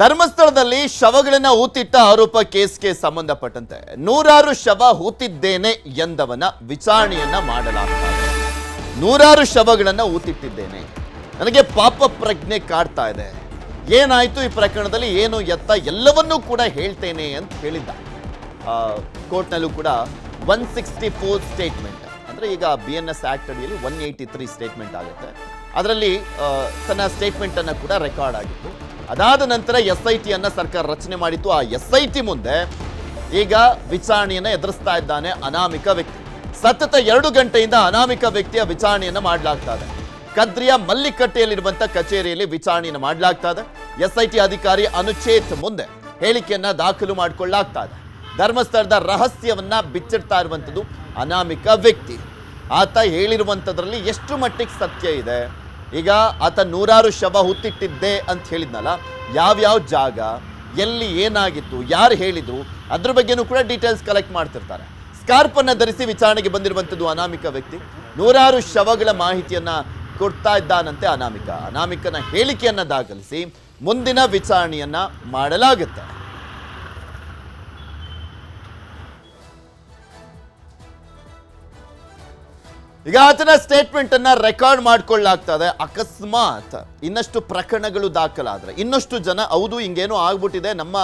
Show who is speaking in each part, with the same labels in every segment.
Speaker 1: ಧರ್ಮಸ್ಥಳದಲ್ಲಿ ಶವಗಳನ್ನ ಹೂತಿಟ್ಟ ಆರೋಪ ಕೇಸ್ಗೆ ಸಂಬಂಧಪಟ್ಟಂತೆ ನೂರಾರು ಶವ ಹೂತಿದ್ದೇನೆ ಎಂದವನ ವಿಚಾರಣೆಯನ್ನ ಮಾಡಲಾಗ್ತಾ ಇದೆ ನೂರಾರು ಶವಗಳನ್ನ ಹೂತಿಟ್ಟಿದ್ದೇನೆ. ನನಗೆ ಪಾಪ ಪ್ರಜ್ಞೆ ಕಾಡ್ತಾ ಇದೆ. ಏನಾಯ್ತು ಈ ಪ್ರಕರಣದಲ್ಲಿ? ಏನು ಎತ್ತ? ಎಲ್ಲವನ್ನೂ ಕೂಡ ಹೇಳ್ತೇನೆ ಅಂತ ಹೇಳಿದ್ದ. ಕೋರ್ಟ್ನಲ್ಲೂ ಕೂಡ ಒನ್ ಸಿಕ್ಸ್ಟಿ ಫೋರ್ ಸ್ಟೇಟ್ಮೆಂಟ್ ಅಂದರೆ ಈಗ ಬಿ ಎನ್ ಎಸ್ ಆ್ಯಕ್ಟ್ ಅಡಿಯಲ್ಲಿ ಒನ್ ಏಯ್ಟಿ ತ್ರೀ ಸ್ಟೇಟ್ಮೆಂಟ್ ಆಗುತ್ತೆ. ಅದರಲ್ಲಿ ತನ್ನ ಸ್ಟೇಟ್ಮೆಂಟ್ ಸ್ಟೇಟ್ಮೆಂಟನ್ನು ಕೂಡ ರೆಕಾರ್ಡ್ ಆಗಿತ್ತು. ಅದಾದ ನಂತರ ಎಸ್ ಐ ಟಿಯನ್ನು ಸರ್ಕಾರ ರಚನೆ ಮಾಡಿತ್ತು. ಆ ಎಸ್ ಐ ಟಿ ಮುಂದೆ ಈಗ ವಿಚಾರಣೆಯನ್ನ ಎದುರಿಸ್ತಾ ಇದ್ದಾನೆ ಅನಾಮಿಕ ವ್ಯಕ್ತಿ. ಸತತ ಎರಡು ಗಂಟೆಯಿಂದ ಅನಾಮಿಕ ವ್ಯಕ್ತಿಯ ವಿಚಾರಣೆಯನ್ನು ಮಾಡಲಾಗ್ತಾ ಇದೆ. ಕದ್ರಿಯ ಮಲ್ಲಿಕಟ್ಟೆಯಲ್ಲಿರುವಂತ ಕಚೇರಿಯಲ್ಲಿ ವಿಚಾರಣೆಯನ್ನು ಮಾಡಲಾಗ್ತಾ ಇದೆ. ಎಸ್ ಐ ಟಿ ಅಧಿಕಾರಿ ಅನುಚೇತ್ ಮುಂದೆ ಹೇಳಿಕೆಯನ್ನ ದಾಖಲು ಮಾಡಿಕೊಳ್ಳಲಾಗ್ತಾ ಇದೆ. ಧರ್ಮಸ್ಥಳದ ರಹಸ್ಯವನ್ನ ಬಿಚ್ಚಿಡ್ತಾ ಇರುವಂಥದ್ದು ಅನಾಮಿಕ ವ್ಯಕ್ತಿ. ಆತ ಹೇಳಿರುವಂಥದ್ರಲ್ಲಿ ಎಷ್ಟು ಮಟ್ಟಿಗೆ ಸತ್ಯ ಇದೆ? ಈಗ ಆತ ನೂರಾರು ಶವ ಹುತ್ತಿಟ್ಟಿದ್ದೆ ಅಂತ ಹೇಳಿದ್ನಲ್ಲ, ಯಾವ್ಯಾವ ಜಾಗ, ಎಲ್ಲಿ ಏನಾಗಿತ್ತು, ಯಾರು ಹೇಳಿದ್ರು ಅದ್ರ ಬಗ್ಗೆನೂ ಕೂಡ ಡೀಟೇಲ್ಸ್ ಕಲೆಕ್ಟ್ ಮಾಡ್ತಿರ್ತಾರೆ. ಸ್ಕಾರ್ಪ್ ಅನ್ನ ಧರಿಸಿ ವಿಚಾರಣೆಗೆ ಬಂದಿರುವಂಥದ್ದು ಅನಾಮಿಕ ವ್ಯಕ್ತಿ. ನೂರಾರು ಶವಗಳ ಮಾಹಿತಿಯನ್ನ ಕೊಡ್ತಾ ಇದ್ದಾನಂತೆ ಅನಾಮಿಕ. ಅನಾಮಿಕನ ಹೇಳಿಕೆಯನ್ನ ದಾಖಲಿಸಿ ಮುಂದಿನ ವಿಚಾರಣೆಯನ್ನ ಮಾಡಲಾಗುತ್ತೆ. ಈಗ ಆತನ ಸ್ಟೇಟ್ಮೆಂಟ್ ಅನ್ನ ರೆಕಾರ್ಡ್ ಮಾಡ್ಕೊಳ್ಳಾಗ್ತದೆ. ಅಕಸ್ಮಾತ್ ಇನ್ನಷ್ಟು ಪ್ರಕರಣಗಳು ದಾಖಲಾದ್ರೆ. ಇನ್ನಷ್ಟು ಜನ, ಹೌದು, ಹಿಂಗೇನೋ ಆಗ್ಬಿಟ್ಟಿದೆ. ನಮ್ಮ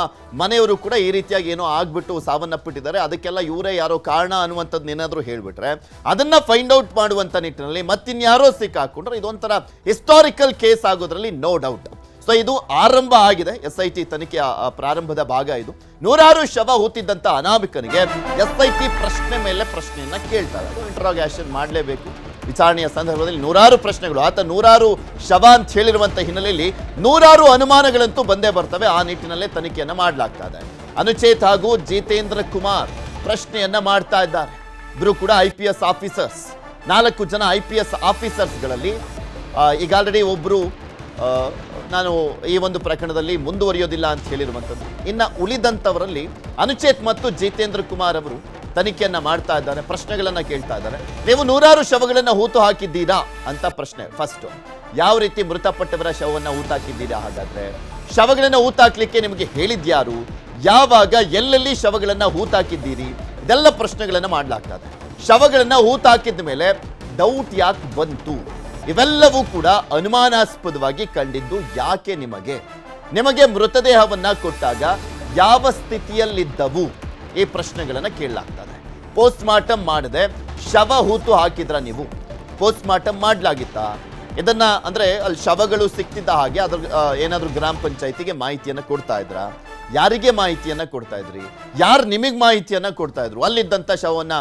Speaker 1: ಮನೆಯವರು ಕೂಡ ಈ ರೀತಿಯಾಗಿ ಏನೋ ಆಗ್ಬಿಟ್ಟು ಸಾವನ್ನಪ್ಪಿಟ್ಟಿದ್ದಾರೆ. ಅದಕ್ಕೆಲ್ಲ ಇವರೇ ಯಾರೋ ಕಾರಣ ಅನ್ನುವಂಥದ್ದು ಏನಾದರೂ ಹೇಳ್ಬಿಟ್ರೆ, ಅದನ್ನ ಫೈಂಡ್ ಔಟ್ ಮಾಡುವಂತ ನಿಟ್ಟಿನಲ್ಲಿ ಮತ್ತಿನ್ಯಾರೋ ಸಿಕ್ಕಾಕೊಂಡ್ರೆ ಇದೊಂಥರ ಹಿಸ್ಟಾರಿಕಲ್ ಕೇಸ್ ಆಗೋದ್ರಲ್ಲಿ ನೋ ಡೌಟ್ ಸೊ ಇದು ಆರಂಭ ಆಗಿದೆ. ಎಸ್ ಐ ಟಿ ತನಿಖೆಯ ಪ್ರಾರಂಭದ ಭಾಗ ಇದು. ನೂರಾರು ಶವ ಹೂತಿದ್ದಂತ ಅನಾಮಿಕನಿಗೆ ಎಸ್ ಐ ಟಿ ಪ್ರಶ್ನೆ ಮೇಲೆ ಪ್ರಶ್ನೆಯನ್ನ ಕೇಳ್ತಾರೆ. ಇಂಟ್ರಾಗೇಷನ್ ಮಾಡಲೇಬೇಕು. ವಿಚಾರಣೆಯ ಸಂದರ್ಭದಲ್ಲಿ ನೂರಾರು ಪ್ರಶ್ನೆಗಳು. ಆತ ನೂರಾರು ಶವ ಅಂತ ಹೇಳಿರುವಂತ ಹಿನ್ನೆಲೆಯಲ್ಲಿ ನೂರಾರು ಅನುಮಾನಗಳಂತೂ ಬಂದೇ ಬರ್ತವೆ. ಆ ನಿಟ್ಟಿನಲ್ಲೇ ತನಿಖೆಯನ್ನ ಮಾಡಲಾಗ್ತಾ ಇದೆ ಅನುಚೇತ್ ಹಾಗೂ ಜಿತೇಂದ್ರ ಕುಮಾರ್ ಪ್ರಶ್ನೆಯನ್ನ ಮಾಡ್ತಾ ಇದ್ದಾರೆ. ಇಬ್ರು ಕೂಡ ಐ ಪಿ ಎಸ್ ಆಫೀಸರ್ಸ್ ನಾಲ್ಕು ಜನ ಐ ಪಿ ಎಸ್ ಆಫೀಸರ್ಸ್ಗಳಲ್ಲಿ ಈಗ ಆಲ್ರೆಡಿ ಒಬ್ಬರು ನಾನು ಈ ಒಂದು ಪ್ರಕರಣದಲ್ಲಿ ಮುಂದುವರಿಯೋದಿಲ್ಲ ಅಂತ ಹೇಳಿರುವಂಥದ್ದು. ಇನ್ನು ಉಳಿದಂಥವರಲ್ಲಿ ಅನುಚೇತ್ ಮತ್ತು ಜಿತೇಂದ್ರ ಕುಮಾರ್ ಅವರು ತನಿಖೆಯನ್ನು ಮಾಡ್ತಾ ಇದ್ದಾರೆ, ಪ್ರಶ್ನೆಗಳನ್ನು ಕೇಳ್ತಾ ಇದ್ದಾರೆ. ನೀವು ನೂರಾರು ಶವಗಳನ್ನು ಹೂತು ಹಾಕಿದ್ದೀರಾ ಅಂತ ಪ್ರಶ್ನೆ ಫಸ್ಟ್ ಯಾವ ರೀತಿ ಮೃತಪಟ್ಟವರ ಶವವನ್ನು ಹೂತಾಕಿದ್ದೀರಾ ಹಾಗಾದರೆ? ಶವಗಳನ್ನು ಹೂತಾಕ್ಲಿಕ್ಕೆ ನಿಮಗೆ ಹೇಳಿದ್ಯಾರು? ಯಾವಾಗ, ಎಲ್ಲೆಲ್ಲಿ ಶವಗಳನ್ನು ಹೂತಾಕಿದ್ದೀರಿ? ಇದೆಲ್ಲ ಪ್ರಶ್ನೆಗಳನ್ನು ಮಾಡಲಾಗ್ತದೆ ಶವಗಳನ್ನು ಹೂತಾಕಿದ ಮೇಲೆ ಡೌಟ್ ಯಾಕೆ ಬಂತು? ಇವೆಲ್ಲವೂ ಕೂಡ ಅನುಮಾನಾಸ್ಪದವಾಗಿ ಕಂಡಿದ್ದು ಯಾಕೆ ನಿಮಗೆ? ನಿಮಗೆ ಮೃತದೇಹವನ್ನ ಕೊಟ್ಟಾಗ ಯಾವ ಸ್ಥಿತಿಯಲ್ಲಿದ್ದವು? ಈ ಪ್ರಶ್ನೆಗಳನ್ನ ಕೇಳಲಾಗ್ತದೆ. ಪೋಸ್ಟ್ ಮಾರ್ಟಮ್ ಮಾಡದೆ ಶವ ಹೂತು ಹಾಕಿದ್ರ ನೀವು? ಪೋಸ್ಟ್ ಮಾರ್ಟಮ್ ಮಾಡ್ಲಾಗಿತ್ತಾ? ಇದನ್ನ ಅಂದ್ರೆ ಅಲ್ಲಿ ಶವಗಳು ಸಿಕ್ತಿದ್ದ ಹಾಗೆ ಅದ್ರ ಏನಾದರೂ ಗ್ರಾಮ ಪಂಚಾಯತಿಗೆ ಮಾಹಿತಿಯನ್ನ ಕೊಡ್ತಾ ಇದ್ರಾ? ಯಾರಿಗೆ ಮಾಹಿತಿಯನ್ನ ಕೊಡ್ತಾ ಇದ್ರಿ? ಯಾರು ನಿಮಗೆ ಮಾಹಿತಿಯನ್ನ ಕೊಡ್ತಾ ಇದ್ರು? ಅಲ್ಲಿದ್ದಂಥ ಶವವನ್ನ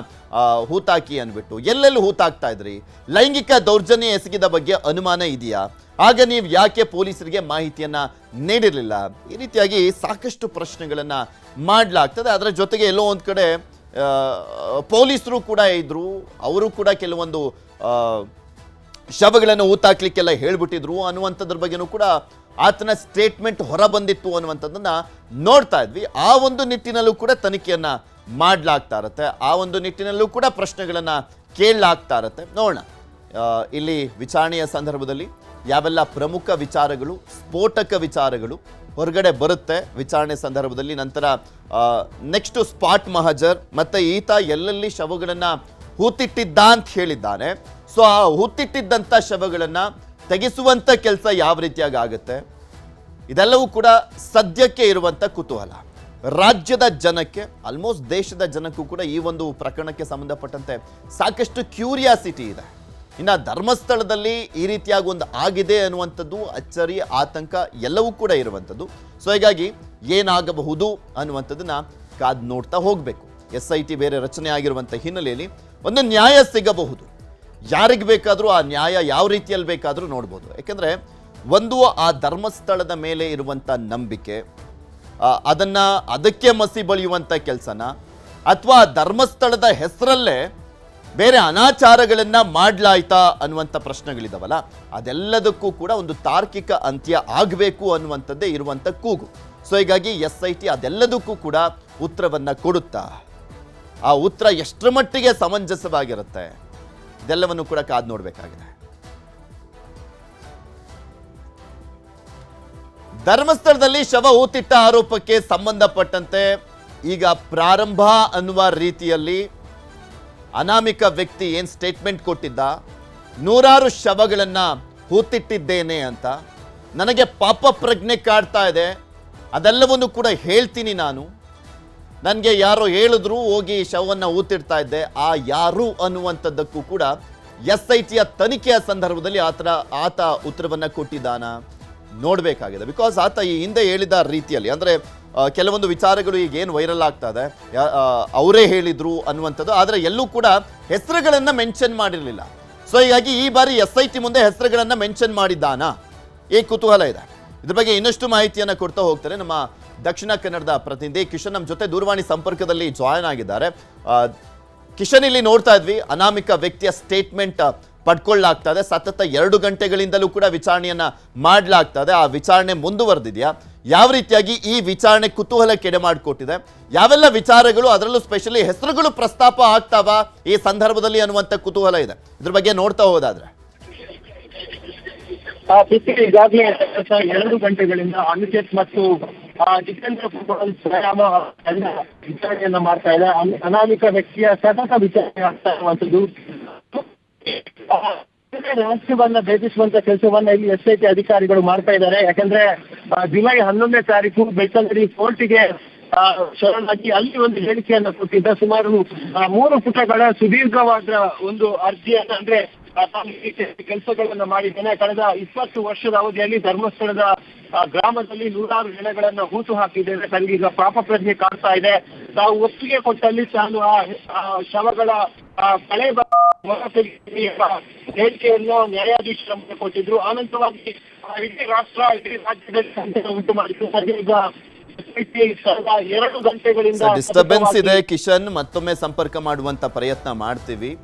Speaker 1: ಹೂತಾಕಿ ಅಂದ್ಬಿಟ್ಟು ಎಲ್ಲೆಲ್ಲಿ ಹೂತಾಕ್ತಾ ಇದ್ರಿ? ಲೈಂಗಿಕ ದೌರ್ಜನ್ಯ ಎಸಗಿದ ಬಗ್ಗೆ ಅನುಮಾನ ಇದೆಯಾ? ಆಗ ನೀವು ಯಾಕೆ ಪೊಲೀಸರಿಗೆ ಮಾಹಿತಿಯನ್ನ ನೀಡಿರಲಿಲ್ಲ? ಈ ರೀತಿಯಾಗಿ ಸಾಕಷ್ಟು ಪ್ರಶ್ನೆಗಳನ್ನ ಮಾಡ್ಲಾಗ್ತದೆ. ಅದರ ಜೊತೆಗೆ ಎಲ್ಲೋ ಒಂದ್ ಕಡೆ ಪೊಲೀಸರು ಕೂಡ ಇದ್ರು. ಅವರು ಕೂಡ ಕೆಲವೊಂದು ಶವಗಳನ್ನು ಊತಾಕ್ಲಿಕ್ಕೆಲ್ಲ ಹೇಳ್ಬಿಟ್ಟಿದ್ರು ಅನ್ನುವಂಥದ್ರ ಬಗ್ಗೆನೂ ಕೂಡ ಆತನ ಸ್ಟೇಟ್ಮೆಂಟ್ ಹೊರ ಬಂದಿತ್ತು ಅನ್ನುವಂಥದ್ದನ್ನ ನೋಡ್ತಾ ಇದ್ವಿ. ಆ ಒಂದು ನಿಟ್ಟಿನಲ್ಲೂ ಕೂಡ ತನಿಖೆಯನ್ನು ಮಾಡಲಾಗ್ತಾ ಇರುತ್ತೆ. ಆ ಒಂದು ನಿಟ್ಟಿನಲ್ಲೂ ಕೂಡ ಪ್ರಶ್ನೆಗಳನ್ನು ಕೇಳಲಾಗ್ತಾ ಇರತ್ತೆ. ನೋಡೋಣ. ಇಲ್ಲಿ ವಿಚಾರಣೆಯ ಸಂದರ್ಭದಲ್ಲಿ ಯಾವೆಲ್ಲ ಪ್ರಮುಖ ವಿಚಾರಗಳು, ಸ್ಫೋಟಕ ವಿಚಾರಗಳು ಹೊರಗಡೆ ಬರುತ್ತೆ ವಿಚಾರಣೆ ಸಂದರ್ಭದಲ್ಲಿ. ನಂತರ ನೆಕ್ಸ್ಟ್ ಸ್ಪಾಟ್ ಮಹಜರ್ ಮತ್ತೆ ಈತ ಎಲ್ಲೆಲ್ಲಿ ಶವಗಳನ್ನು ಹೂತಿಟ್ಟಿದ್ದ ಅಂತ ಹೇಳಿದ್ದಾನೆ. ಸೊ ಆ ಹುತ್ತಿಟ್ಟಿದ್ದಂಥ ಶವಗಳನ್ನು ತೆಗೆಸುವಂಥ ಕೆಲಸ ಯಾವ ರೀತಿಯಾಗಿ ಆಗುತ್ತೆ? ಇದೆಲ್ಲವೂ ಕೂಡ ಸದ್ಯಕ್ಕೆ ಇರುವಂಥ ಕುತೂಹಲ. ರಾಜ್ಯದ ಜನಕ್ಕೆ ಆಲ್ಮೋಸ್ಟ್ ದೇಶದ ಜನಕ್ಕೂ ಕೂಡ ಈ ಒಂದು ಪ್ರಕರಣಕ್ಕೆ ಸಂಬಂಧಪಟ್ಟಂತೆ ಸಾಕಷ್ಟು ಕ್ಯೂರಿಯಾಸಿಟಿ ಇದೆ. ಇನ್ನು ಧರ್ಮಸ್ಥಳದಲ್ಲಿ ಈ ರೀತಿಯಾಗಿ ಒಂದು ಆಗಿದೆ ಅನ್ನುವಂಥದ್ದು, ಅಚ್ಚರಿ, ಆತಂಕ ಎಲ್ಲವೂ ಕೂಡ ಇರುವಂಥದ್ದು. ಸೊ ಹೀಗಾಗಿ ಏನಾಗಬಹುದು ಅನ್ನುವಂಥದ್ದನ್ನು ಕಾದು ನೋಡ್ತಾ ಹೋಗಬೇಕು. ಎಸ್ ಐ ಟಿ ಬೇರೆ ರಚನೆ ಆಗಿರುವಂಥ ಹಿನ್ನೆಲೆಯಲ್ಲಿ ಒಂದು ನ್ಯಾಯ ಸಿಗಬಹುದು. ಯಾರಿಗೆ ಬೇಕಾದರೂ, ಆ ನ್ಯಾಯ ಯಾವ ರೀತಿಯಲ್ಲಿ ಬೇಕಾದರೂ ನೋಡ್ಬೋದು. ಯಾಕೆಂದರೆ ಒಂದು ಆ ಧರ್ಮಸ್ಥಳದ ಮೇಲೆ ಇರುವಂಥ ನಂಬಿಕೆ ಅದನ್ನು ಅದಕ್ಕೆ ಮಸಿ ಬಳಿಯುವಂಥ ಕೆಲಸನ, ಅಥವಾ ಧರ್ಮಸ್ಥಳದ ಹೆಸರಲ್ಲೇ ಬೇರೆ ಅನಾಚಾರಗಳನ್ನು ಮಾಡಲಾಯ್ತಾ ಅನ್ನುವಂಥ ಪ್ರಶ್ನೆಗಳಿದಾವಲ್ಲ, ಅದೆಲ್ಲದಕ್ಕೂ ಕೂಡ ಒಂದು ತಾರ್ಕಿಕ ಅಂತ್ಯ ಆಗಬೇಕು ಅನ್ನುವಂಥದ್ದೇ ಇರುವಂಥ ಕೂಗು. ಸೊ, ಹೀಗಾಗಿ ಎಸ್ ಐ ಟಿ ಅದೆಲ್ಲದಕ್ಕೂ ಕೂಡ ಉತ್ತರವನ್ನು ಕೊಡುತ್ತಾ, ಆ ಉತ್ತರ ಎಷ್ಟರ ಮಟ್ಟಿಗೆ ಸಮಂಜಸವಾಗಿರುತ್ತೆ? ಇದೆಲ್ಲವನ್ನು ಕೂಡ ಕಾದು ನೋಡಬೇಕಾಗಿದೆ. ಧರ್ಮಸ್ಥಳದಲ್ಲಿ ಶವ ಹೂತಿಟ್ಟ ಆರೋಪಕ್ಕೆ ಸಂಬಂಧಪಟ್ಟಂತೆ ಈಗ ಪ್ರಾರಂಭ ಅನ್ನುವ ರೀತಿಯಲ್ಲಿ ಅನಾಮಿಕ ವ್ಯಕ್ತಿ ಏನು ಸ್ಟೇಟ್ಮೆಂಟ್ ಕೊಟ್ಟಿದ್ದ? ನೂರಾರು ಶವಗಳನ್ನು ಹೂತಿಟ್ಟಿದ್ದೇನೆ ಅಂತ. ನನಗೆ ಪಾಪ ಪ್ರಜ್ಞೆ ಕಾಡ್ತಾ ಇದೆ. ಅದೆಲ್ಲವನ್ನು ಕೂಡ ಹೇಳ್ತೀನಿ ನಾನು. ನನಗೆ ಯಾರೋ ಹೇಳಿದ್ರು ಹೋಗಿ ಶವವನ್ನು ಊತಿಡ್ತಾ ಇದ್ದೆ. ಆ ಯಾರು ಅನ್ನುವಂಥದ್ದಕ್ಕೂ ಕೂಡ ಎಸ್ ಐ ಟಿಯ ತನಿಖೆಯ ಸಂದರ್ಭದಲ್ಲಿ ಆತರ ಆತ ಉತ್ತರವನ್ನು ಕೊಟ್ಟಿದ್ದಾನ. ನೋಡಬೇಕಾಗಿದೆ. ಬಿಕಾಸ್ ಆತ ಈ ಹಿಂದೆ ಹೇಳಿದ ರೀತಿಯಲ್ಲಿ, ಅಂದರೆ ಕೆಲವೊಂದು ವಿಚಾರಗಳು ಈಗ ಏನು ವೈರಲ್ ಆಗ್ತಾ ಇದೆ. ಅವರೇ ಹೇಳಿದ್ರು ಅನ್ನುವಂಥದ್ದು, ಆದರೆ ಎಲ್ಲೂ ಕೂಡ ಹೆಸರುಗಳನ್ನು ಮೆನ್ಷನ್ ಮಾಡಿರಲಿಲ್ಲ. ಸೊ ಹೀಗಾಗಿ ಈ ಬಾರಿ ಎಸ್ ಐ ಟಿ ಮುಂದೆ ಹೆಸರುಗಳನ್ನು ಮೆನ್ಷನ್ ಮಾಡಿದ್ದಾನಾ? ಈ ಕುತೂಹಲ ಇದೆ. ಇದ್ರ ಬಗ್ಗೆ ಇನ್ನಷ್ಟು ಮಾಹಿತಿಯನ್ನು ಕೊಡ್ತಾ ಹೋಗ್ತಾರೆ ನಮ್ಮ ದಕ್ಷಿಣ ಕನ್ನಡದ ಪ್ರತಿನಿಧಿ ಕಿಶನ್ ನಮ್ಮ ಜೊತೆ ದೂರವಾಣಿ ಸಂಪರ್ಕದಲ್ಲಿ ಜಾಯ್ನ್ ಆಗಿದ್ದಾರೆ. ಕಿಶನ್ ಇಲ್ಲಿ ನೋಡ್ತಾ ಇದ್ವಿ, ಅನಾಮಿಕ ವ್ಯಕ್ತಿಯ ಸ್ಟೇಟ್ಮೆಂಟ್ ಪಡ್ಕೊಳ್ಳಾಗ್ತಾ ಇದೆ. ಸತತ ಎರಡು ಗಂಟೆಗಳಿಂದಲೂ ಕೂಡ ವಿಚಾರಣೆಯನ್ನ ಮಾಡಲಾಗ್ತಾ ಇದೆ. ಆ ವಿಚಾರಣೆ ಮುಂದುವರೆದಿದೆಯಾ? ಯಾವ ರೀತಿಯಾಗಿ ಈ ವಿಚಾರಣೆ ಕುತೂಹಲ ಕೆಡೆ ಮಾಡಿಕೊಟ್ಟಿದೆ ಯಾವೆಲ್ಲ ವಿಚಾರಗಳು, ಅದರಲ್ಲೂ ಸ್ಪೆಷಲಿ ಹೆಸರುಗಳು ಪ್ರಸ್ತಾಪ ಆಗ್ತಾವ ಈ ಸಂದರ್ಭದಲ್ಲಿ ಅನ್ನುವಂತ ಕುತೂಹಲ ಇದೆ. ಇದ್ರ ಬಗ್ಗೆ ನೋಡ್ತಾ ಹೋದಾದ್ರೆ.
Speaker 2: ಈಗಾಗಲೇ ಎರಡು ಗಂಟೆಗಳಿಂದ ಅನಿಕೇತ್ ಮತ್ತು ಜಿತೇಂದ್ರ ಕುಮಾರ್ ತಂಡ ವಿಚಾರಣೆಯನ್ನ ಮಾಡ್ತಾ ಇದೆ ಅನ- ಅನಾಮಿಕ ವ್ಯಕ್ತಿಯ ಸತತ ವಿಚಾರಣೆ ಆಗ್ತಾ ಇರುವಂತದ್ದು ರಹಸ್ಯವನ್ನ ಭೇದಿಸುವಂತ ಕೆಲಸವನ್ನ ಇಲ್ಲಿ ಎಸ್ ಐ ಟಿ ಅಧಿಕಾರಿಗಳು ಮಾಡ್ತಾ ಇದ್ದಾರೆ. ಯಾಕಂದ್ರೆ ಜುಲೈ ಹನ್ನೊಂದನೇ ತಾರೀಕು ಬೆಳ್ತಂಗಡಿ ಕೋರ್ಟಿಗೆ ಶರಣಾಗಿ ಅಲ್ಲಿ ಒಂದು ಹೇಳಿಕೆಯನ್ನ ಕೊಟ್ಟಿದ್ದ. ಸುಮಾರು ಮೂರು ಪುಟಗಳ ಸುದೀರ್ಘವಾದ ಒಂದು ಅರ್ಜಿಯನ್ನ, ಅಂದ್ರೆ ಕೆಲಸಗಳನ್ನ ಮಾಡಿದ್ದೇನೆ. ಕಳೆದ ಇಪ್ಪತ್ತು ವರ್ಷದ ಅವಧಿಯಲ್ಲಿ ಧರ್ಮಸ್ಥಳದ ಗ್ರಾಮದಲ್ಲಿ ನೂರಾರು ಜನಗಳನ್ನ ಹೂತು ಹಾಕಿದ್ದೇವೆ. ತನಗೀಗ ಪಾಪ ಪ್ರಜ್ಞೆ ಕಾಣ್ತಾ ಇದೆ. ತಾವು ಒಪ್ಪಿಗೆ ಕೊಟ್ಟಲ್ಲಿ ತಾನು ಆ ಶವಗಳ ಕಳೆ ಹೇಳಿಕೆಯನ್ನು ನ್ಯಾಯಾಧೀಶರ ಮುಂದೆ ಕೊಟ್ಟಿದ್ರು. ಆನಂತರವಾಗಿ ಆ, ಇಡೀ ರಾಷ್ಟ್ರ ಇಡೀ ರಾಜ್ಯದಲ್ಲಿ ಸಂಚಲನ ಉಂಟು ಮಾಡಿದ್ರು ಸರಿ ಈಗ ಎರಡು ಗಂಟೆಗಳಿಂದ
Speaker 1: ಡಿಸ್ಟರ್ಬೆನ್ಸ್ ಇದೆ ಕಿಶನ್. ಮತ್ತೊಮ್ಮೆ ಸಂಪರ್ಕ ಮಾಡುವಂತ ಪ್ರಯತ್ನ ಮಾಡ್ತೀವಿ.